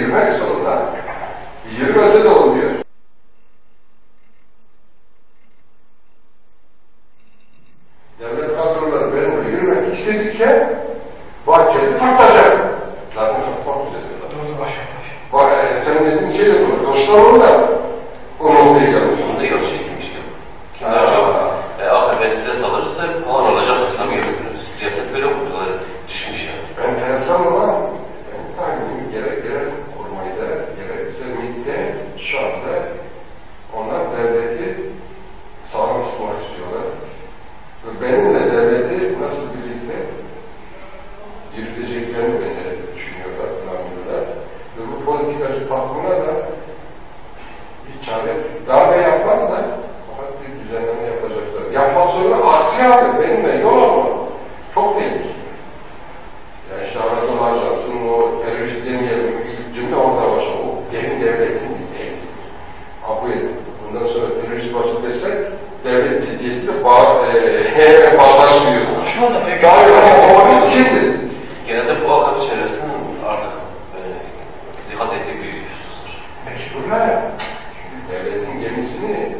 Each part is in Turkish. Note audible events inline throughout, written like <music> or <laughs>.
yürümek zorunda. Yürümese de olmuyor. Devlet kadroları benimle yürümek istedikçe Bahçeli fırtacak. Zaten çok korkutucu. Doğru başım. Bak e, sen dediğin şey de doğru. Kılıçdaroğlu da yürüteceklerini bence düşünüyorlar, planlıyorlar. Ve bu politikacı patrona da bir çare darbe yapmazlar fakat bir düzenleme yapacaklar. Yapmak zorunda aksi halde benimle yol alma. Çok tehlikeli. Yani işte Anadolu Ajansı'nın o terörist demeyelim ilk cümle orada başladı. O derin devletin bir deyimi. Abi bundan sonra terörist başı desek devlet ciddiyeti de bağ, e, <laughs> bağdaşmıyor. Daha yok o içindi. Genelde bu AKP çevresinin artık e, dikkat ettiği bir husustur. Çünkü devletin gemisini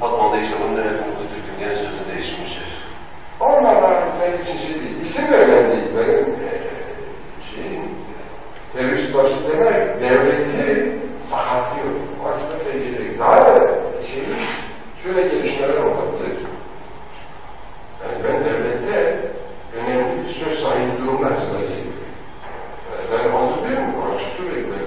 Batman'da işte bunun devletin bu Türk'ün gene sözü değişmiştir. onlarla benim için şey değil. İsim de önemli değil. Benim e, şeyim terörist başı demek devleti sakatlıyor. Başta tehlikeli. Daha da şey şöyle gelişmeler olabilir. Yani ben devlette önemli bir söz sahibi durumlar sayayım. Yani ben hazırlıyorum bu açık sürekli.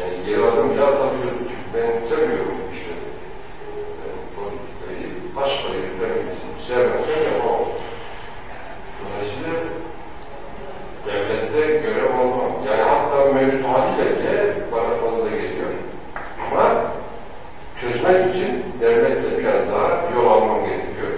Yani geri adım bile atabiliyorum. Çünkü sevmiyorum işte. Ben politikayı başka yürütemezsin. Sevmezsen yapamam. Dolayısıyla devlette görev olmam. Yani hatta mevcut haliyle bile bana fazla geliyor. Ama çözmek için devletle biraz daha yol almam gerekiyor.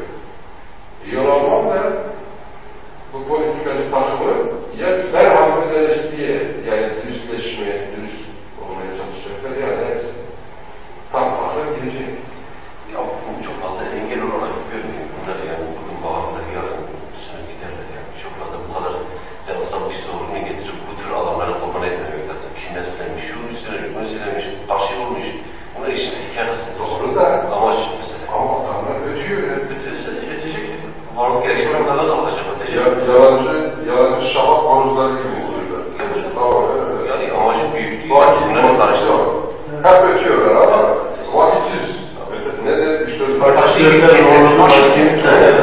De bir